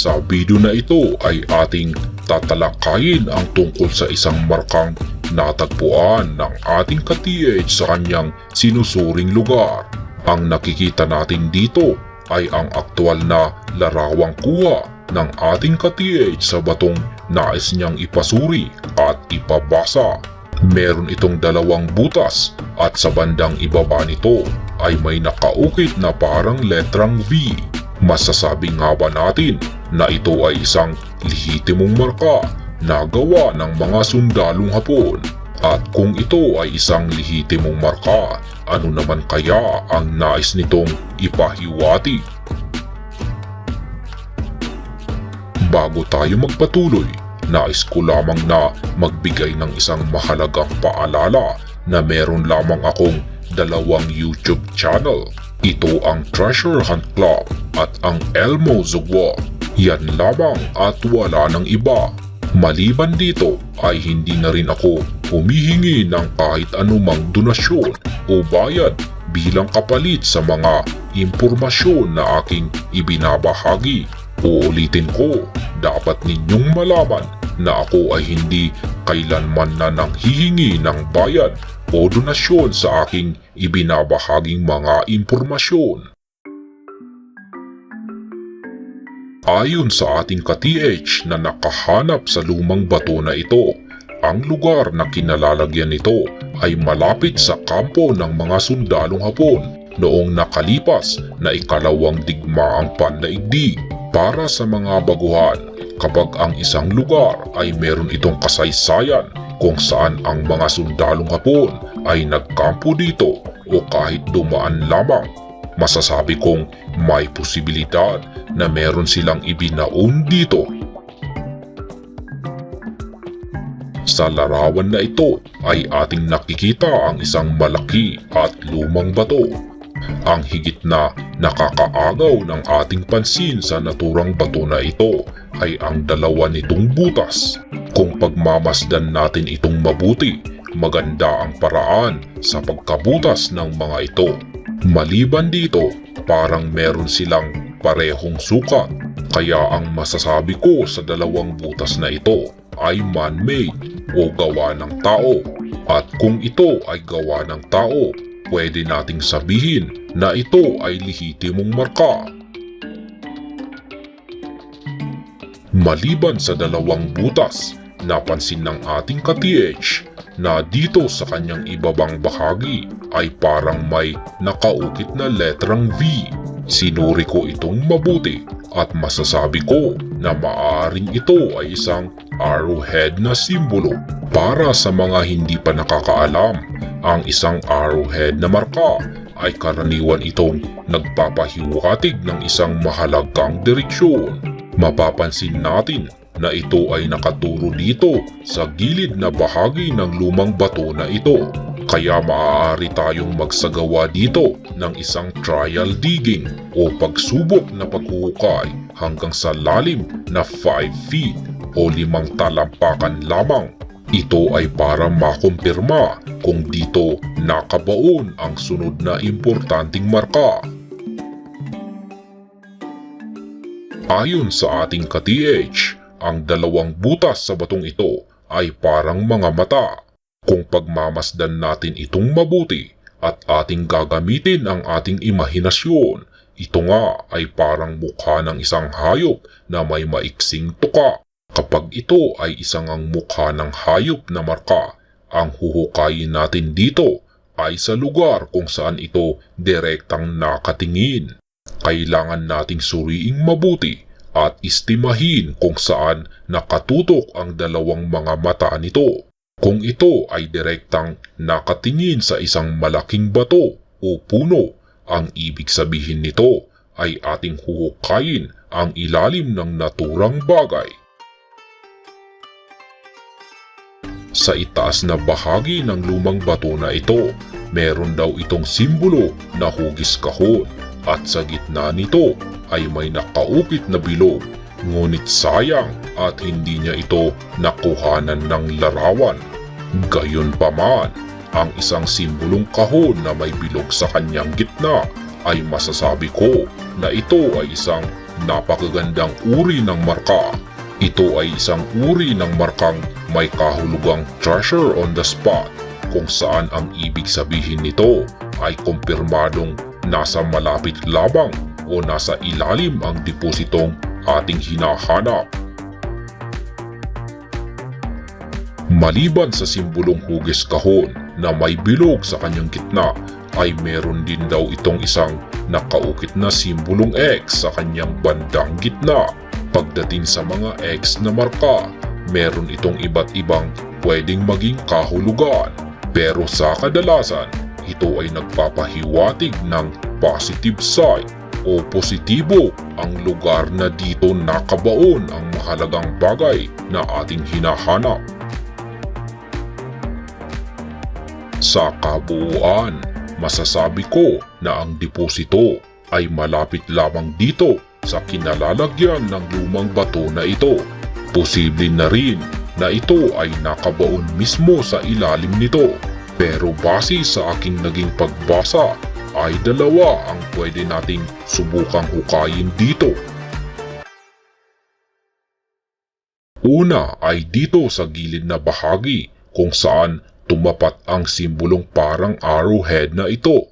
Sa video na ito ay ating tatalakayin ang tungkol sa isang markang natagpuan ng ating ka-TH sa kanyang sinusuring lugar. Ang nakikita natin dito ay ang aktwal na larawang kuha ng ating ka-TH sa batong nais niyang ipasuri at ipabasa. Meron itong dalawang butas at sa bandang ibaba nito ay may nakaukit na parang letrang V. Masasabi nga ba natin na ito ay isang lehitimong marka na gawa ng mga sundalong hapon? At kung ito ay isang lehitimong marka, ano naman kaya ang nais nitong ipahiwati? Bago tayo magpatuloy, nais ko lamang na magbigay ng isang mahalagang paalala na meron lamang akong dalawang YouTube channel. Ito ang Treasure Hunt Club at ang Elmo Zugwa. Yan lamang at wala ng iba. Maliban dito ay hindi na rin ako humihingi ng kahit anumang donasyon o bayad bilang kapalit sa mga impormasyon na aking ibinabahagi. Uulitin ko, dapat ninyong malaman na ako ay hindi kailanman na nang hihingi ng bayad o donasyon sa aking ibinabahaging mga impormasyon. Ayon sa ating ka-TH na nakahanap sa lumang bato na ito, ang lugar na kinalalagyan nito ay malapit sa kampo ng mga sundalong hapon noong nakalipas na ikalawang digmaang pandaigdig. Para sa mga baguhan, kapag ang isang lugar ay meron itong kasaysayan kung saan ang mga sundalong hapon ay nagkampo dito o kahit dumaan lamang, masasabi kong may posibilidad na meron silang ibinaon dito. Sa larawan na ito ay ating nakikita ang isang malaki at lumang bato. Ang higit na nakakaagaw ng ating pansin sa naturang bato na ito ay ang dalawa nitong butas. Kung pagmamasdan natin itong mabuti, maganda ang paraan sa pagkabutas ng mga ito. Maliban dito, parang meron silang parehong sukat. Kaya ang masasabi ko sa dalawang butas na ito ay man-made o gawa ng tao. At kung ito ay gawa ng tao, pwede nating sabihin na ito ay lehitimong marka. Maliban sa dalawang butas, napansin ng ating ka-TH na dito sa kanyang ibabang bahagi ay parang may nakaukit na letrang V. Sinuri ko itong mabuti at masasabi ko na maaaring ito ay isang arrowhead na simbolo. Para sa mga hindi pa nakakaalam, ang isang arrowhead na marka ay karaniwan itong nagpapahiwatig ng isang mahalagang direksyon. Mapapansin natin na ito ay nakaturo dito sa gilid na bahagi ng lumang bato na ito. Kaya maaari tayong magsagawa dito ng isang trial digging o pagsubok na paghuhukay hanggang sa lalim na 5 feet o limang talampakan lamang. Ito ay para makumpirma kung dito nakabaon ang sunod na importanteng marka. Ayon sa ating ka-TH, ang dalawang butas sa batong ito ay parang mga mata. Kung pagmamasdan natin itong mabuti at ating gagamitin ang ating imahinasyon, ito nga ay parang mukha ng isang hayop na may maiksing tuka. Kapag ito ay isang ang mukha ng hayop na marka, ang huhukayin natin dito ay sa lugar kung saan ito direktang nakatingin. Kailangan nating suriing mabuti at istimahin kung saan nakatutok ang dalawang mga mata nito. Kung ito ay direktang nakatingin sa isang malaking bato o puno, ang ibig sabihin nito ay ating huhukayin ang ilalim ng naturang bagay. Sa itaas na bahagi ng lumang bato na ito, meron daw itong simbolo na hugis kahon at sa gitna nito ay may nakaukit na bilog ngunit sayang at hindi niya ito nakuhanan ng larawan. Gayon pa man, ang isang simbolong kahon na may bilog sa kanyang gitna ay masasabi ko na ito ay isang napakagandang uri ng marka. Ito ay isang uri ng markang may kahulugang treasure on the spot kung saan ang ibig sabihin nito ay kumpirmadong nasa malapit labang o nasa ilalim ang depositong ating hinahanap. Maliban sa simbolong hugis kahon na may bilog sa kanyang gitna, ay meron din daw itong isang nakaukit na simbolong X sa kanyang bandang gitna. Pagdating sa mga X na marka, meron itong iba't ibang pwedeng maging kahulugan. Pero sa kadalasan, ito ay nagpapahiwatig ng positive side o positibo ang lugar na dito nakabaon ang mahalagang bagay na ating hinahanap. Sa kabuuan, masasabi ko na ang deposito ay malapit lamang dito sa kinalalagyan ng lumang bato na ito. Posible na rin na ito ay nakabaon mismo sa ilalim nito. Pero base sa aking naging pagbasa ay dalawa ang pwede nating subukang hukayin dito. Una ay dito sa gilid na bahagi kung saan tumapat ang simbolong parang arrowhead na ito.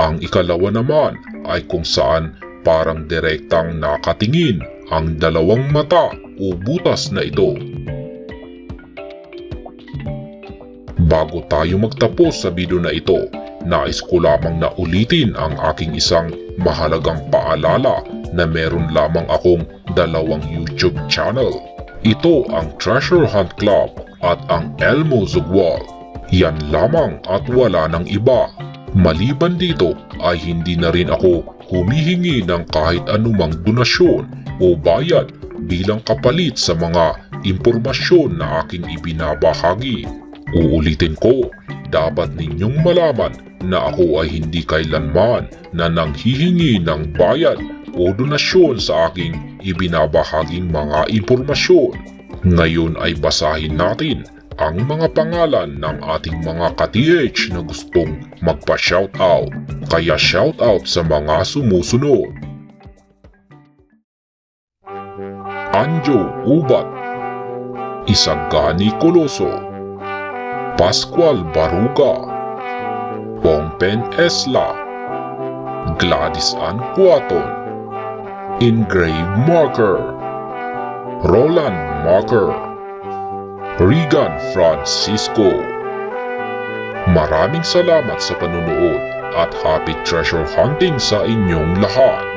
Ang ikalawa naman ay kung saan parang direktang nakatingin ang dalawang mata o butas na ito. Bago tayo magtapos sa video na ito, nais ko lamang na ulitin ang aking isang mahalagang paalala na meron lamang akong dalawang YouTube channel. Ito ang Treasure Hunt Club at ang Elmo Zugwal. Yan lamang at wala ng iba. Maliban dito ay hindi na rin ako humihingi ng kahit anumang donasyon o bayad bilang kapalit sa mga impormasyon na aking ibinabahagi. Uulitin ko, dapat ninyong malaman na ako ay hindi kailanman na nanghihingi ng bayad o donasyon sa aking ibinabahaging mga impormasyon. Ngayon ay basahin natin ang mga pangalan ng ating mga ka-TH na gustong magpa-shoutout. Kaya shoutout sa mga sumusunod. Anjo Ubat Isagani Coloso Pascual Baruga Pongpen Esla Gladys Ann Cuaton Engrave Marker Roland Marker Regan Francisco Maraming salamat sa panunood at happy treasure hunting sa inyong lahat.